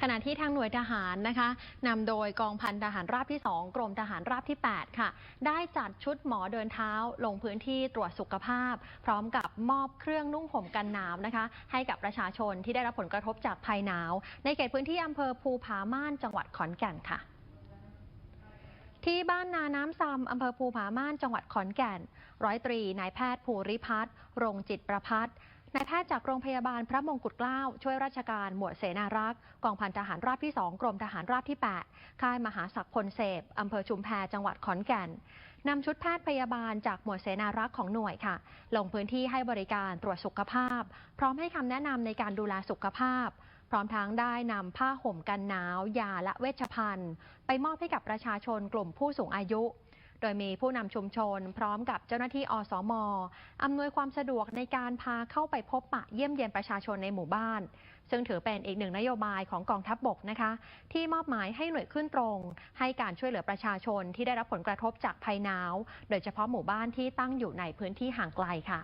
ขณะที่ทางหน่วยทหารนะคะนำโดยกองพันทหารราบที่ 2 กรมทหารราบที่ 8 ค่ะ ได้จัดชุดหมอเดินเท้า ลงพื้นที่ตรวจสุขภาพ พร้อมกับมอบเครื่องนุ่งห่มกันหนาวนะคะ ให้กับประชาชนที่ได้รับผลกระทบจากภัยหนาว ในเขตพื้นที่อำเภอภูผาม่านจังหวัดขอนแก่นค่ะที่บ้านนาน้ำซำอำเภอภูผาม่าน จังหวัดขอนแก่น ร้อยตรี นายแพทย์ภูริพัฒน์ รงจิตประพัฒน์ นายแพทย์จากโรงพยาบาลพระมงกุฎเกล้าช่วยราชการหมวดเสนารักษ์กองพันทหารราบที่ 2 กรมทหารราบที่ 8 ค่ายมหาศักดิ์พลเสพอำเภอชุมแพจังหวัดขอนแก่นนำชุดแพทย์พยาบาลจากหมวดเสนารักษ์ของหน่วยค่ะ ลงพื้นที่ให้บริการตรวจสุขภาพ พร้อมให้คำแนะนำในการดูแลสุขภาพ พร้อมทั้งได้นำผ้าห่มกันหนาว ยาและเวชภัณฑ์ ไปมอบให้กับประชาชนกลุ่มผู้สูงอายุ โดยมีผู้นำชุมชน พร้อมกับเจ้าหน้าที่อสมอำนวยความสะดวกในการพาเข้าไปพบปะเยี่ยมเยียนประชาชนในหมู่บ้าน ซึ่งถือเป็นอีกหนึ่งนโยบายของกองทัพบบกนะคะ ที่มอบหมายให้หน่วยขึ้นตรง ให้การช่วยเหลือประชาชนที่ได้รับผลกระทบจากภัยหนาว โดยเฉพาะหมู่บ้านที่ตั้งอยู่ในพื้นที่ห่างไกลค่ะ